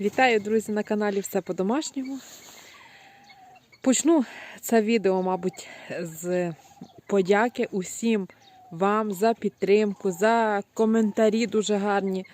Вітаю, друзі, на каналі Все по-домашньому. Почну це відео, мабуть, з подяки усім вам за підтримку, за коментарі дуже гарні,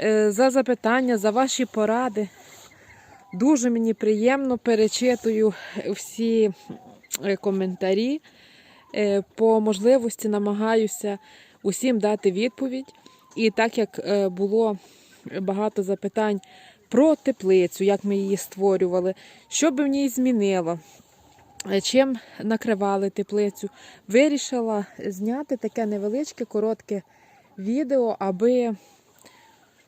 е, за запитання, за ваші поради. Дуже мені приємно перечитую всі е, коментарі. Е, По можливості намагаюся усім дати відповідь. І так як було багато запитань про теплицю, як ми її створювали, що би в ній змінило, е, чим накривали теплицю, вирішила зняти таке невеличке, коротке відео, аби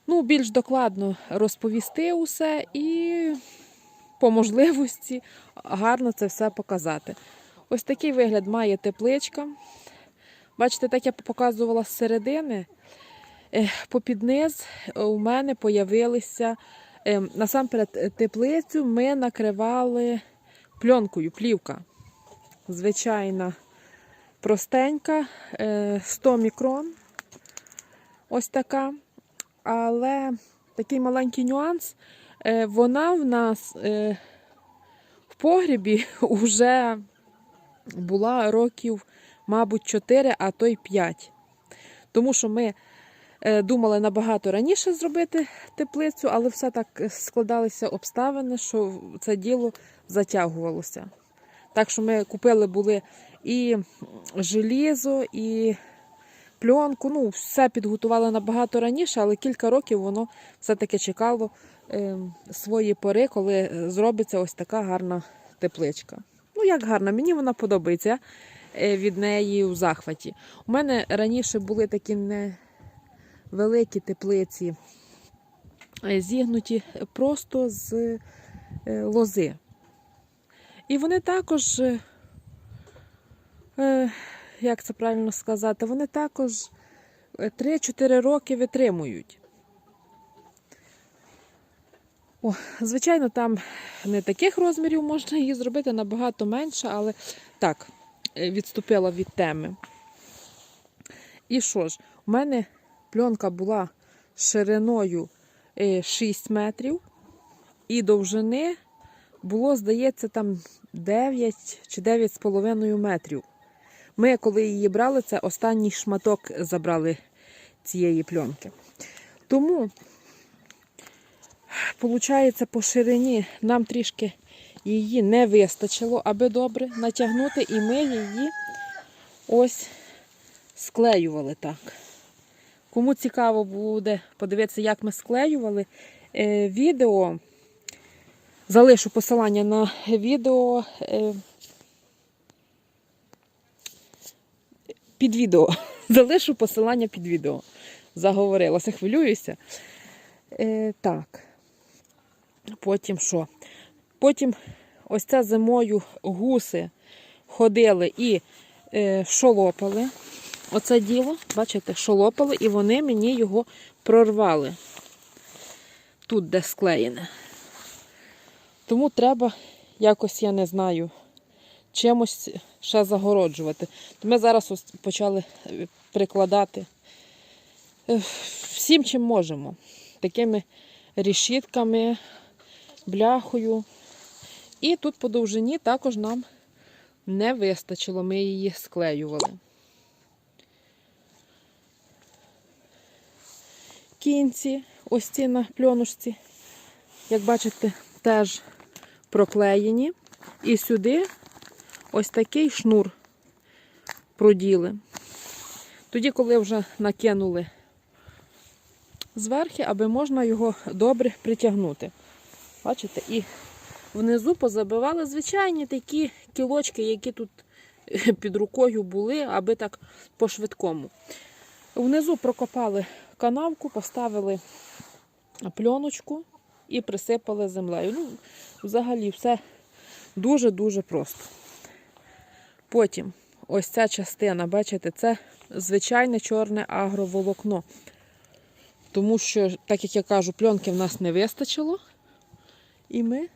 ну, більш докладно розповісти усе і по можливості гарно це все показати. Ось такий вигляд має тепличка. Бачите, так я показувала з середини. Е, Попід низ у мене появилися е, насамперед е, теплицю ми накривали пленкою, плівка. Звичайна, простенька, е, 100 мікрон. Ось така. Але такий маленький нюанс. е, Вона в нас е, в погрібі вже була років, мабуть, 4, а то й 5. Тому що ми е, думали набагато раніше зробити теплицю, але все так складалися обставини, що це діло затягувалося. Так що ми купили були і желізо, і пленку. Ну, все підготували набагато раніше, але кілька років воно все-таки чекало е, свої пори, коли зробиться ось така гарна тепличка. Ну, як гарна, мені вона подобається. Е, від неї у захваті. У мене раніше були такі невеликі теплиці, е, зігнуті просто з е, лози. І вони також, е, як це правильно сказати, вони також е, 3-4 роки витримують. О, звичайно, там не таких розмірів можна її зробити набагато менше, але так, відступила від теми. І що ж, у мене пленка була шириною е, 6 метрів, і довжини було, здається, там 9 чи 9,5 метрів. Ми, коли її брали, це останній шматок забрали цієї пленки. Тому Получається, по ширині нам трішки її не вистачило, аби добре натягнути, і ми її ось склеювали так. Кому цікаво буде подивитися, як ми склеювали е, відео, залишу посилання на відео е, під відео. Залишу посилання під відео. Заговорилася, хвилююся. Е, так. Потім що? Потім ось це зимою гуси ходили і е, шолопали. Оце діло, бачите, шолопали, і вони мені його прорвали. Тут де склеєне. Тому треба якось, я не знаю, чимось ще загороджувати. Ми зараз почали е, прикладати е, всім, чим можемо. Такими рішітками, бляхою. І тут по довжині також нам не вистачило, ми її склеювали. Кінці, ось ці на пльонушці, як бачите, теж проклеєні. І сюди ось такий шнур проділи. Тоді, коли вже накинули зверху, аби можна його добре притягнути. Бачите, і внизу позабивали звичайні такі кілочки, які тут під рукою були, аби так по-швидкому. Внизу прокопали канавку, поставили пленочку і присипали землею. Ну, Взагалі все дуже-дуже просто. Потім ось ця частина, бачите, це звичайне чорне агроволокно. Тому що, так як я кажу, пленки в нас не вистачило. І ми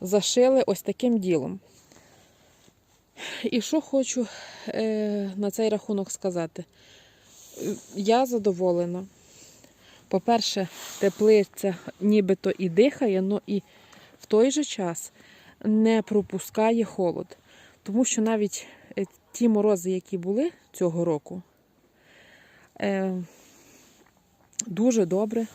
зашили ось таким ділом. І що хочу е, на цей рахунок сказати? Я задоволена. По-перше, теплиця нібито і дихає, але і в той же час не пропускає холод. Тому що навіть е, ті морози, які були цього року, е, дуже добре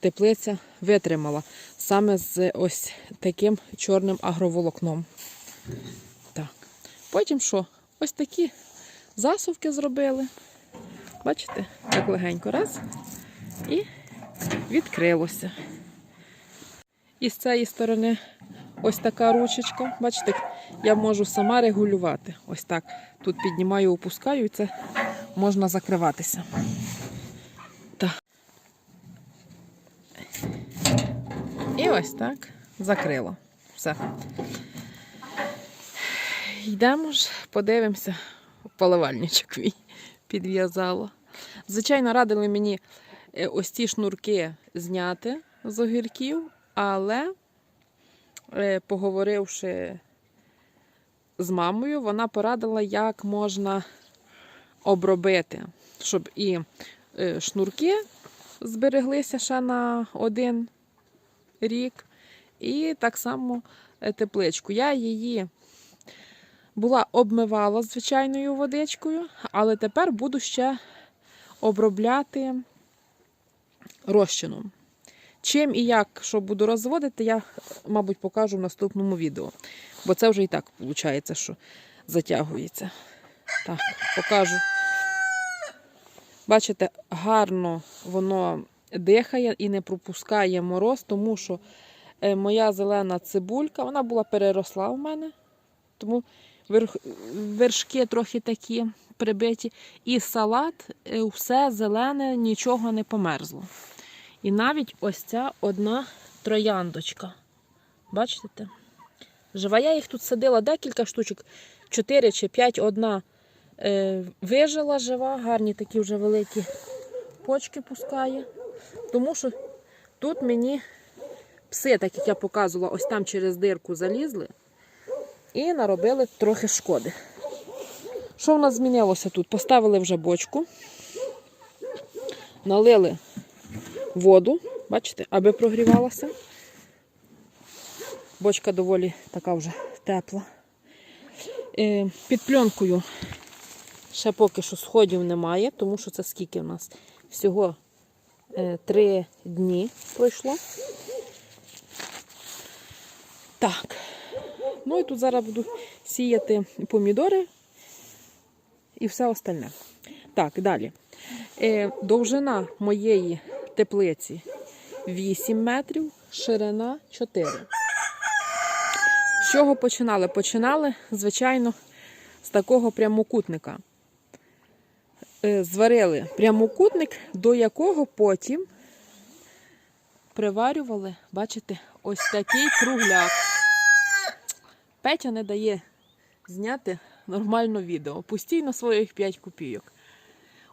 теплиця витримала саме з ось таким чорним агроволокном. Так. Потім що? Ось такі засувки зробили. Бачите, так легенько раз і відкрилося. І з цієї сторони ось така ручечка. Бачите, я можу сама регулювати. Ось так. Тут піднімаю, опускаю, і це можна закриватися. Так. І ось так закрило. Все. Йдемо ж, подивимося. Поливальничок мій підв'язала. Звичайно, радили мені е, ось ці шнурки зняти з огірків, але е, поговоривши з мамою, вона порадила, як можна обробити, щоб і е, шнурки збереглися ще на один рік, і так само тепличку. Я її була обмивала звичайною водичкою, але тепер буду ще обробляти розчином. Чим і як що буду розводити, я, мабуть, покажу в наступному відео. Бо це вже і так виходить, що затягується. Так, покажу. Бачите, гарно воно дихає і не пропускає мороз, тому що е, моя зелена цибулька, вона була переросла в мене, тому вершки трохи такі прибиті. І салат, е, все зелене, нічого не померзло. І навіть ось ця одна трояндочка. Бачите? Жива. Я їх тут садила декілька штучок, 4 чи 5, одна е, вижила жива, гарні такі вже великі почки пускає. Тому що тут мені пси, так як я показувала, ось там через дирку залізли і наробили трохи шкоди. Що в нас змінилося тут? Поставили вже бочку, налили воду, бачите, аби прогрівалася. Бочка доволі така вже тепла. Е, Під пленкою ще поки що сходів немає, тому що це скільки в нас? Всього е, три дні пройшло. Так. Ну і тут зараз буду сіяти помідори і все остальне. Так, далі. Е, довжина моєї теплиці 8 метрів, ширина 4. З чого починали? Починали, звичайно, з такого прямокутника. Е, зварили прямокутник, до якого потім приварювали, бачите, ось такий кругляк. Петя не дає зняти нормально відео. Постійно своїх 5 копійок.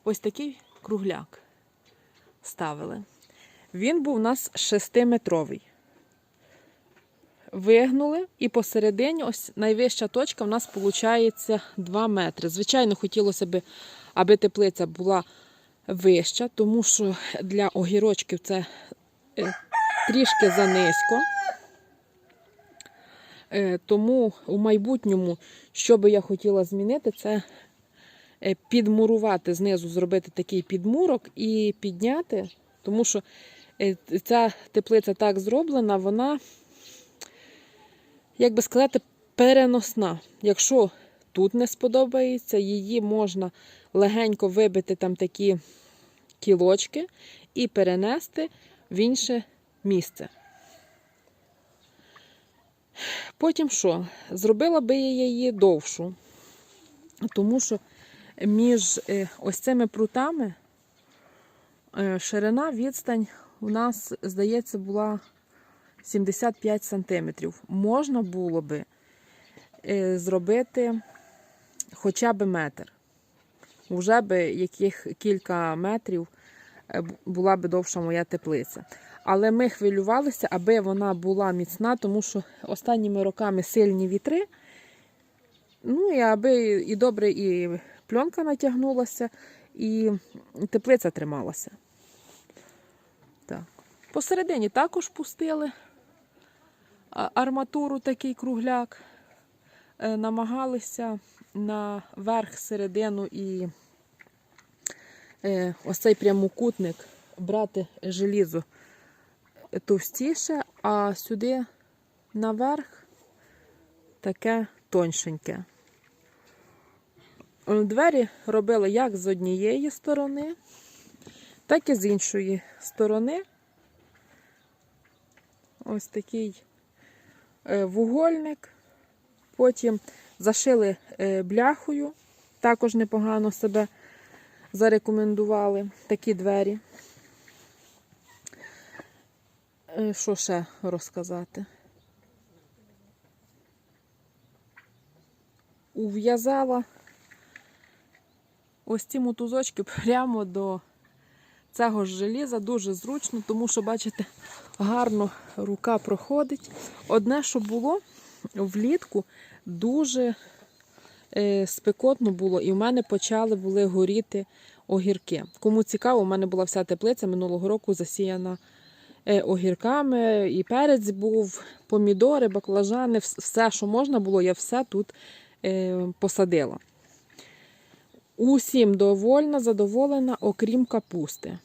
Ось такий кругляк ставили. Він був у нас 6-метровий. Вигнули і посередині, ось найвища точка, у нас виходить 2 метри. Звичайно, хотілося б, аби теплиця була вища, тому що для огірочків це е, трішки занизько. Е, Тому у майбутньому, що би я хотіла змінити, це е, підмурувати знизу, зробити такий підмурок і підняти, тому що е, ця теплиця так зроблена, вона, як би сказати, переносна. Якщо тут не сподобається, її можна легенько вибити там такі кілочки і перенести в інше місце. Потім що? Зробила би я її довшу, тому що між е, ось цими прутами е, ширина відстань у нас, здається, була 75 см. Можна було би е, зробити хоча б метр. Вже би яких кілька метрів була б довша моя теплиця. Але ми хвилювалися, аби вона була міцна, тому що останніми роками сильні вітри. Ну і аби і добре і пленка натягнулася, і теплиця трималася. Так. Посередині також пустили арматуру такий кругляк. Е, намагалися на верх, середину і е, ось цей прямокутник брати желізо товстіше, а сюди наверх таке тоншеньке. Е, Двері робили як з однієї сторони, так і з іншої сторони. Ось такий е, вугольник. Потім зашили е, бляхою, також непогано себе зарекомендували такі двері. Е, Що ще розказати? Ув'язала ось ці мотузочки прямо до цього ж желіза. Дуже зручно, тому що, бачите, гарно рука проходить. Одне, що було влітку, дуже е, спекотно було, і в мене почали були горіти огірки. Кому цікаво, у мене була вся теплиця минулого року засіяна огірками, і перець був, помідори, баклажани, все, що можна було, я все тут е, посадила. Усім довольна, задоволена, окрім капусти.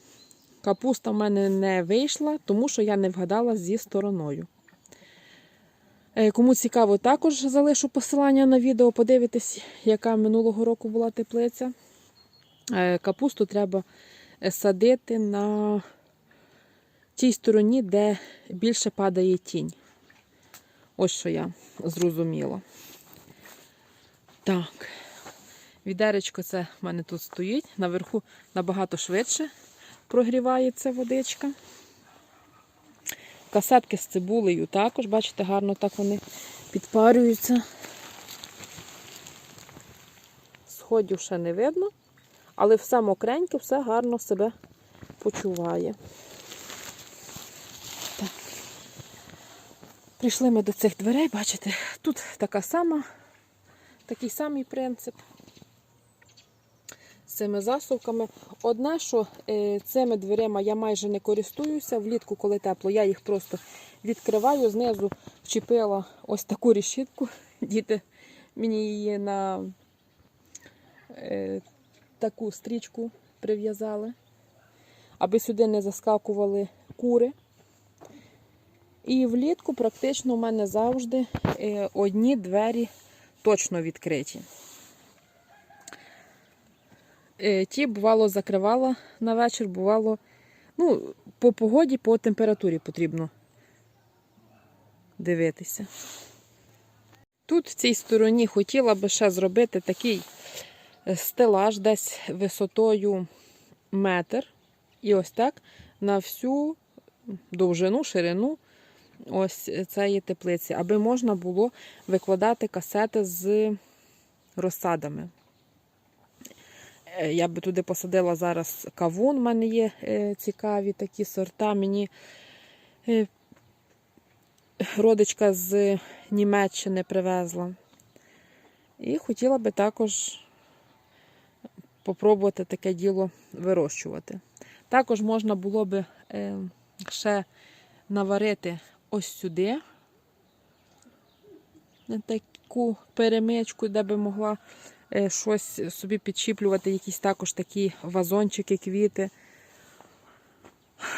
Капуста в мене не вийшла, тому що я не вгадала зі стороною. Е, Кому цікаво, також залишу посилання на відео, подивитись, яка минулого року була теплиця. Е, Капусту треба е, садити на тій стороні, де більше падає тінь. Ось що я зрозуміла. Так. Відеречко це в мене тут стоїть. Наверху набагато швидше прогрівається водичка. Касетки з цибулею також, бачите, гарно так вони підпарюються. Сходів ще не видно, але все мокреньке, все гарно себе почуває. Прийшли ми до цих дверей, бачите, тут така сама, такий самий принцип з цими засувками. Одне, що е, цими дверима я майже не користуюся. Влітку, коли тепло, я їх просто відкриваю. Знизу вчепила ось таку решітку. Діти мені її на е, таку стрічку прив'язали, аби сюди не заскакували кури. І влітку практично у мене завжди е, одні двері точно відкриті. Е, Ті, бувало, закривала на вечір, бувало, ну, по погоді, по температурі потрібно дивитися. Тут в цій стороні хотіла би ще зробити такий е, стелаж десь висотою метр. І ось так на всю довжину, ширину ось цієї теплиці, аби можна було викладати касети з розсадами. Е, Я би туди посадила зараз кавун. У мене є е, цікаві такі сорта. Мені е, родичка з Німеччини привезла. І хотіла би також попробувати таке діло вирощувати. Також можна було би ще наварити ось сюди на таку перемичку, де би могла е, щось собі підчіплювати, якісь також такі вазончики, квіти.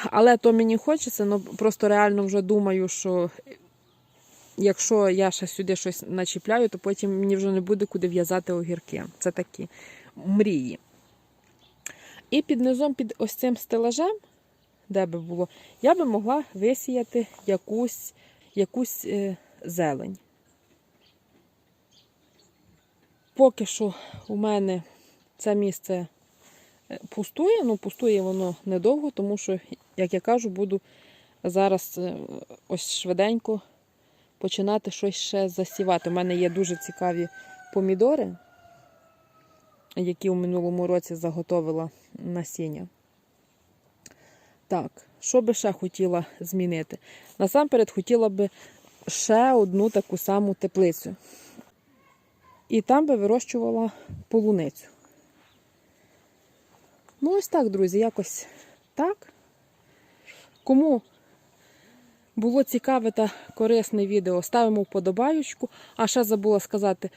Але то мені хочеться, ну просто реально вже думаю, що якщо я ще сюди щось начіпляю, то потім мені вже не буде куди в'язати огірки. Це такі мрії. І під низом, під ось цим стелажем, де би було, я би могла висіяти якусь, якусь е, зелень. Поки що у мене це місце е, пустує, ну пустує воно недовго, тому що, як я кажу, буду зараз е, ось швиденько починати щось ще засівати. У мене є дуже цікаві помідори, які у минулому році заготовила насіння. Так, що би ще хотіла змінити? Насамперед хотіла би ще одну таку саму теплицю. І там би вирощувала полуницю. Ну, ось так, друзі, якось так. Кому було цікаве та корисне відео, ставимо вподобаючку. А ще забула сказати,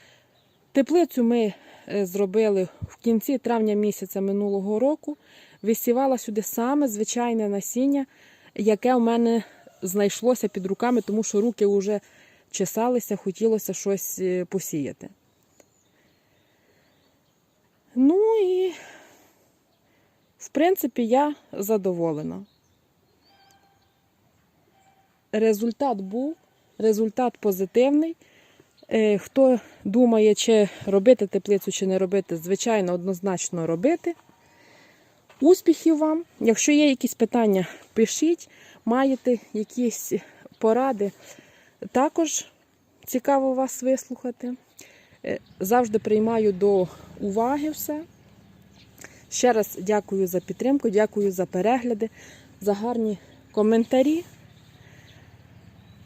теплицю ми е, зробили в кінці травня місяця минулого року. Висівала сюди саме звичайне насіння, яке у мене знайшлося під руками, тому що руки вже чесалися, хотілося щось е, посіяти. Ну і, в принципі, я задоволена. Результат був, результат позитивний. Е, Хто думає, чи робити теплицю, чи не робити, звичайно, однозначно робити. Успіхів вам! Якщо є якісь питання, пишіть, маєте якісь поради, також цікаво вас вислухати. Е, Завжди приймаю до уваги все. Ще раз дякую за підтримку, дякую за перегляди, за гарні коментарі.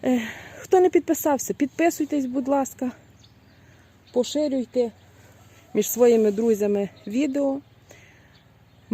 Е, Хто не підписався, підписуйтесь, будь ласка, поширюйте між своїми друзями відео.